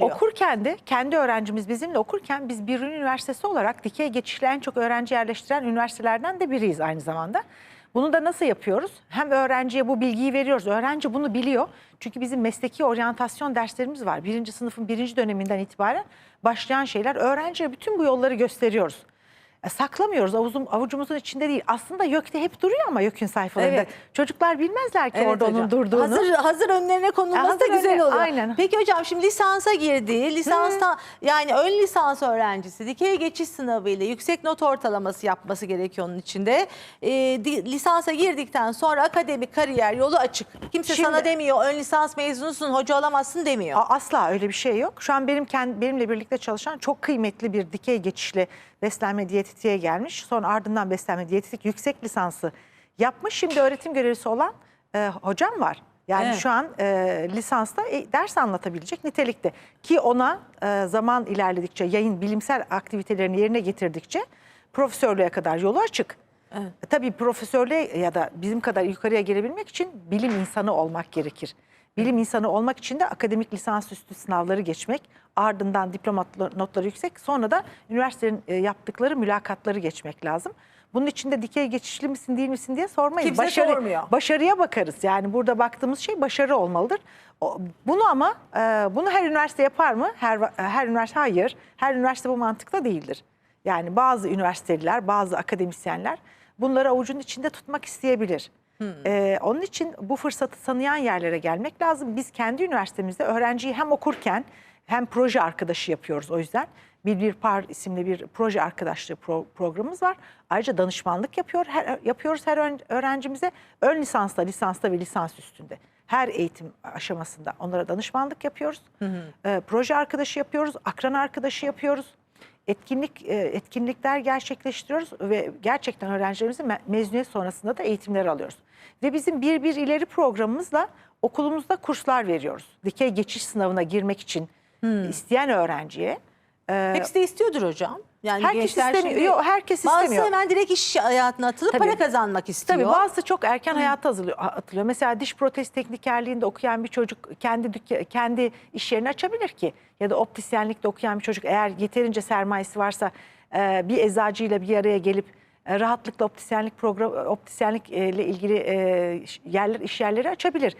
Okurken de kendi öğrencimiz bizimle okurken biz bir üniversitesi olarak dikey geçişle en çok öğrenci yerleştiren üniversitelerden de biriyiz aynı zamanda. Bunu da nasıl yapıyoruz? Hem öğrenciye bu bilgiyi veriyoruz. Öğrenci bunu biliyor. Çünkü bizim mesleki oryantasyon derslerimiz var. Birinci sınıfın birinci döneminden itibaren başlayan şeyler. Öğrenciye bütün bu yolları gösteriyoruz. E, saklamıyoruz avuzum, avucumuzun içinde değil. Aslında YÖK'te hep duruyor ama YÖK'ün sayfalarında. Evet. Çocuklar bilmezler ki Evet orada hocam. onun durduğunu. Hazır, hazır önlerine konulması Hazır da güzel önüne- oluyor. aynen. Peki hocam şimdi lisansa girdi. Lisansta yani ön lisans öğrencisi dikey geçiş sınavı ile yüksek not ortalaması yapması gerekiyor onun içinde. Di- lisansa girdikten sonra akademik kariyer yolu açık. Kimse Şimdi- sana demiyor ön lisans mezunusun hoca olamazsın demiyor. Asla öyle bir şey yok. Şu an benim benimle birlikte çalışan çok kıymetli bir dikey geçişli beslenme diyetetiğe gelmiş. Sonra ardından beslenme diyetetik yüksek lisansı yapmış. Şimdi öğretim görevlisi olan e, hocam var. Yani Evet. şu an e, lisansta e, ders anlatabilecek nitelikte. Ki ona e, zaman ilerledikçe, yayın bilimsel aktivitelerini yerine getirdikçe profesörlüğe kadar yolu açık. Evet. E, Tabii profesörlüğe ya da bizim kadar yukarıya gelebilmek için bilim insanı olmak gerekir. Bilim insanı olmak için de akademik lisansüstü sınavları geçmek, ardından diploma notları yüksek, sonra da üniversitenin e, yaptıkları mülakatları geçmek lazım. Bunun için de dikey geçişli misin değil misin diye sormayın. Kimse sormuyor. Başarıya bakarız. Yani burada baktığımız şey başarı olmalıdır. Bunu ama e, bunu her üniversite yapar mı? Her her üniversite hayır. Her üniversite bu mantıkta değildir. Yani bazı üniversiteliler, bazı akademisyenler bunları avucun içinde tutmak isteyebilir. Ee, onun için bu fırsatı tanıyan yerlere gelmek lazım. Biz kendi üniversitemizde öğrenciyi hem okurken hem proje arkadaşı yapıyoruz o yüzden. Bir bir par isimli bir proje arkadaşlığı pro- programımız var. Ayrıca danışmanlık yapıyor her, yapıyoruz her öğrencimize. Ön lisansta, lisansta ve lisans üstünde. Her eğitim aşamasında onlara danışmanlık yapıyoruz. Ee, proje arkadaşı yapıyoruz, akran arkadaşı yapıyoruz etkinlik e, etkinlikler gerçekleştiriyoruz ve gerçekten öğrencilerimizin me- mezuniyet sonrasında da eğitimler alıyoruz. Ve bizim bir bir ileri programımızla okulumuzda kurslar veriyoruz. Dikey geçiş sınavına girmek için isteyen öğrenciye. e, Hepsi de istiyordur hocam. Yani herkes gençler istemiyor. şimdi- Yok, herkes Bazısı istemiyor. hemen direkt iş hayatına atılıp Tabii. para kazanmak istiyor. Tabii bazısı çok erken hayata hazırlıyor- atılıyor. Mesela diş protez teknikerliğinde okuyan bir çocuk kendi kendi iş yerini açabilir ki. Ya da optisyenlikte okuyan bir çocuk eğer yeterince sermayesi varsa e, bir eczacıyla bir araya gelip e, rahatlıkla optisyenlik program e, ile ilgili yerler iş yerleri açabilir.